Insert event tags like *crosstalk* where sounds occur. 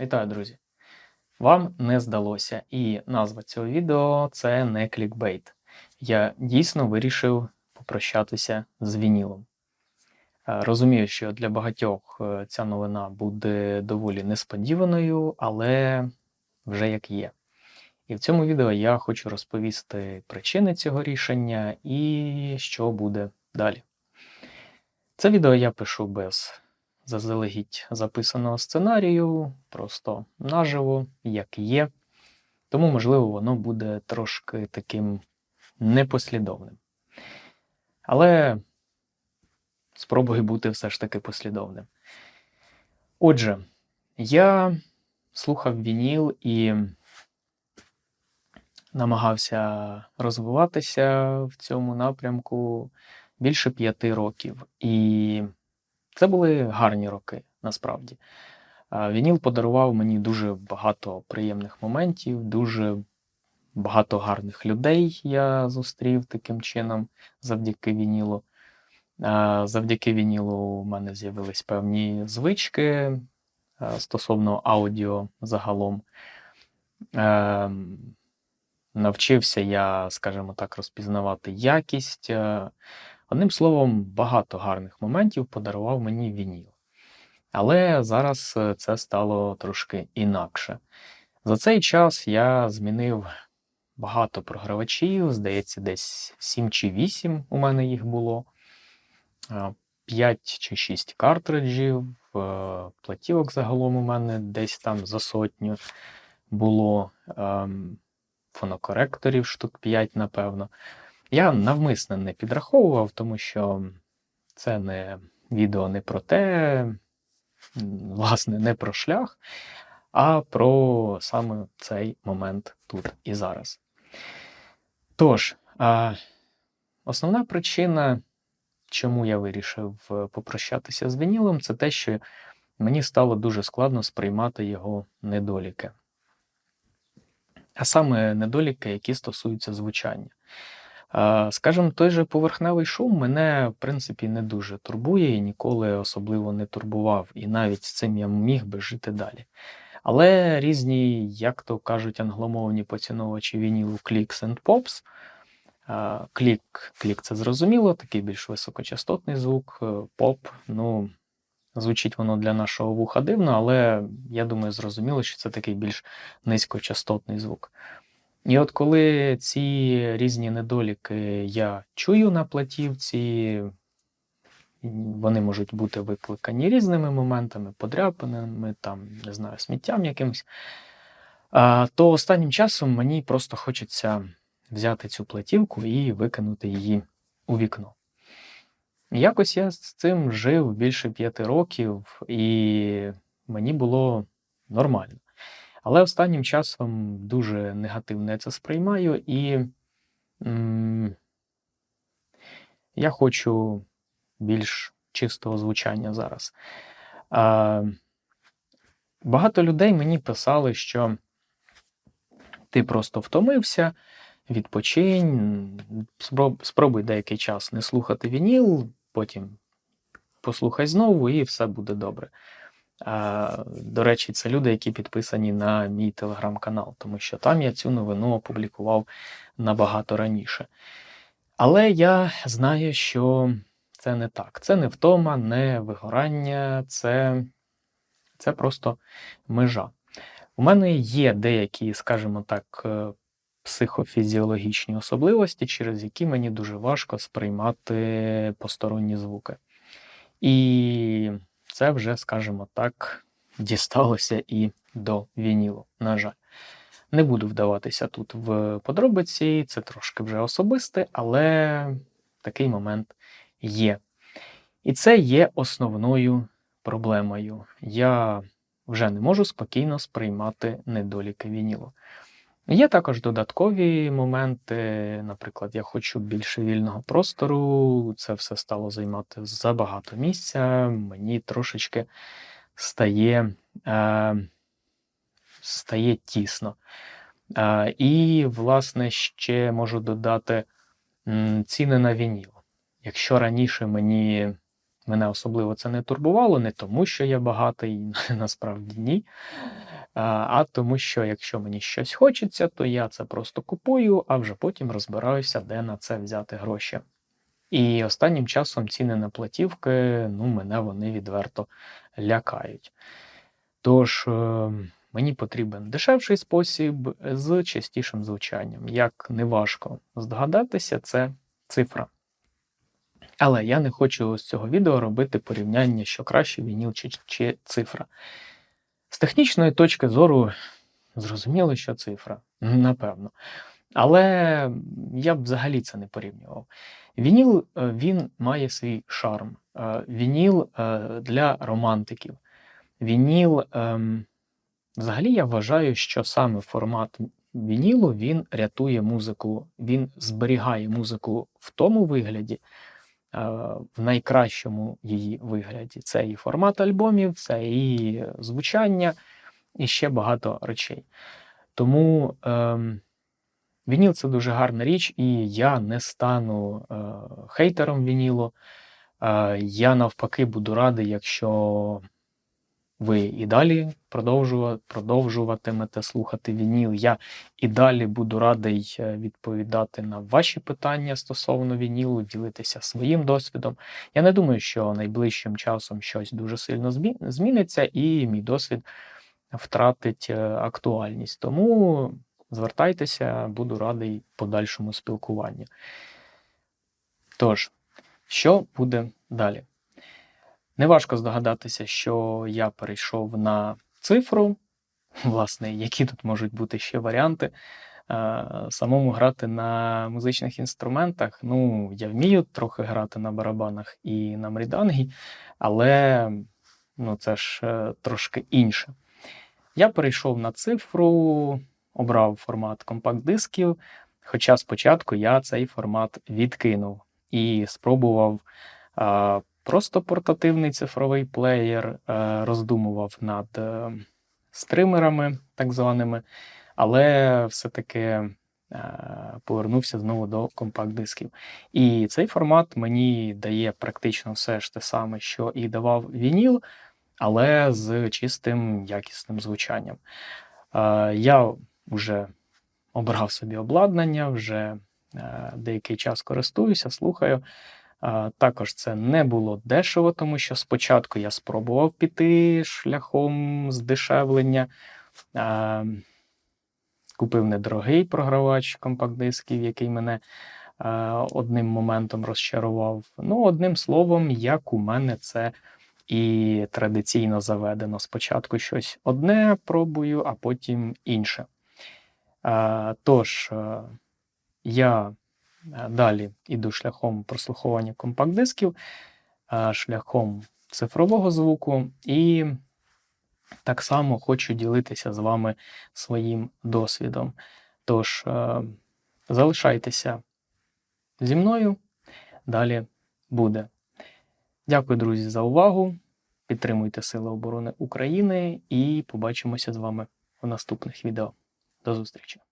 Вітаю, друзі! Вам не здалося, і назва цього відео це не клікбейт. Я дійсно вирішив попрощатися з вінілом. Е, Розумію, що для багатьох е, ця новина буде доволі несподіваною, але вже як є. І в цьому відео я хочу розповісти причини цього рішення і що буде далі. Це відео я пишу без заздалегідь записаного сценарію, просто наживо, як є. Тому, можливо, воно буде трошки таким непослідовним. Але спробую бути все ж таки послідовним. Отже, я слухав вініл і намагався розвиватися в цьому напрямку більше п'яти років. І це були гарні роки, насправді. Вініл подарував мені дуже багато приємних моментів, дуже багато гарних людей я зустрів таким чином завдяки вінілу. Завдяки вінілу у мене з'явились певні звички стосовно аудіо загалом. Ем, Навчився я, скажімо так, розпізнавати якість. Е, Одним словом, багато гарних моментів подарував мені вініл. Але зараз е, це стало трошки інакше. За цей час я змінив багато програвачів, здається, десь 7 чи 8 у мене їх було. 5 чи 6 картриджів, е, платівок загалом у мене десь там за сотню було. ем, Фонокоректорів штук 5, напевно. Я навмисно не підраховував, тому що це не відео не про те, власне, не про шлях, а про саме цей момент тут і зараз. Тож, основна причина, чому я вирішив е, попрощатися з вінілом, це те, що мені стало дуже складно сприймати його недоліки. А саме недоліки, які стосуються звучання. Е, Скажімо, той же поверхневий шум мене, в принципі, не дуже турбує і ніколи особливо не турбував, і навіть з цим я міг би жити далі. Але різні, як то кажуть, англомовні поціновувачі вінілу Clicks and Pops. е, Клік, клік це зрозуміло, такий більш високочастотний звук, е, поп, ну, звучить воно для нашого вуха дивно, але я думаю, зрозуміло, що це такий більш низькочастотний звук. І от коли ці різні недоліки я чую на платівці, вони можуть бути викликані різними моментами, подряпинами, там, не знаю, сміттям якимось, то останнім часом мені просто хочеться взяти цю платівку і викинути її у вікно. Якось я з цим жив більше п'яти років, і мені було нормально. Але останнім часом дуже негативно я це сприймаю, і м, я хочу більш чистого звучання зараз. А, багато людей мені писали, що ти просто втомився, відпочинь, спроб- спробуй деякий час не слухати вініл, потім послухай знову, і все буде добре. До речі, це люди, які підписані на мій телеграм-канал, тому що там я цю новину опублікував набагато раніше. Але я знаю, що це не так. Це не втома, не вигорання, це, це просто межа. У мене є деякі, скажімо так, е, психофізіологічні особливості, через які мені дуже важко сприймати посторонні звуки. І це вже, скажімо так, дісталося і до вінілу, на жаль. Не буду вдаватися тут в подробиці, це трошки вже особисте, але такий момент є. І це є основною проблемою. Я вже не можу спокійно сприймати недоліки вінілу. Є також додаткові моменти, наприклад, я хочу більше вільного простору, це все стало займати забагато місця, мені трошечки стає, е, стає тісно. Е, і, власне, ще можу додати ціни на вініл. Якщо раніше мені мене особливо це не турбувало, не тому, що я багатий, *laughs* насправді ні. А, тому, що якщо мені щось хочеться, то я це просто купую, а вже потім розбираюся, де на це взяти гроші. І останнім часом ціни на платівки, ну, мене вони відверто лякають. Тож е, мені потрібен дешевший спосіб з частішим звучанням. Як неважко здогадатися, це цифра. Але я не хочу з цього відео робити порівняння, що краще вініл чи, чи цифра. З технічної точки зору, зрозуміло, що цифра, напевно. Але я б взагалі це не порівнював. Вініл е, він має свій шарм. Е, Вініл е, для романтиків. Вініл, ем, взагалі, я вважаю, що саме формат вінілу він рятує музику, він зберігає музику в тому вигляді, в найкращому її вигляді. Це і формат альбомів, це і звучання, і ще багато речей. Тому е, вініл це дуже гарна річ, і я не стану е, хейтером вінілу. Е, я навпаки буду радий, якщо ви і далі продовжуватимете слухати вініл. Я і далі буду радий е, відповідати на ваші питання стосовно вінілу, ділитися своїм досвідом. Я не думаю, що найближчим часом щось дуже сильно зміниться, і мій досвід втратить е, актуальність. Тому звертайтеся, буду радий подальшому спілкуванню. Тож, що буде далі? Неважко здогадатися, що я перейшов на цифру. Власне, які тут можуть бути ще варіанти. Е, Самому грати на музичних інструментах. Ну, я вмію трохи грати на барабанах і на мрідангі, але ну, це ж е, трошки інше. Я перейшов на цифру, обрав формат компакт-дисків, хоча спочатку я цей формат відкинув і спробував а, просто портативний цифровий плеєр, е, роздумував над е, стримерами, так званими, але все-таки е, повернувся знову до компакт-дисків. І цей формат мені дає практично все ж те саме, що і давав вініл, але з чистим якісним звучанням. Я вже обрав собі обладнання, вже деякий час користуюся, слухаю. Також це не було дешево, тому що спочатку я спробував піти шляхом здешевлення. Купив недорогий програвач компакт-дисків, який мене одним моментом розчарував. Ну, одним словом, як у мене це і традиційно заведено. Спочатку щось одне пробую, а потім інше. Тож, я Далі іду шляхом прослуховування компакт-дисків, е, шляхом цифрового звуку, і так само хочу ділитися з вами своїм досвідом. Тож, е, залишайтеся зі мною, далі буде. Дякую, друзі, за увагу. Підтримуйте Сили оборони України і побачимося з вами у наступних відео. До зустрічі!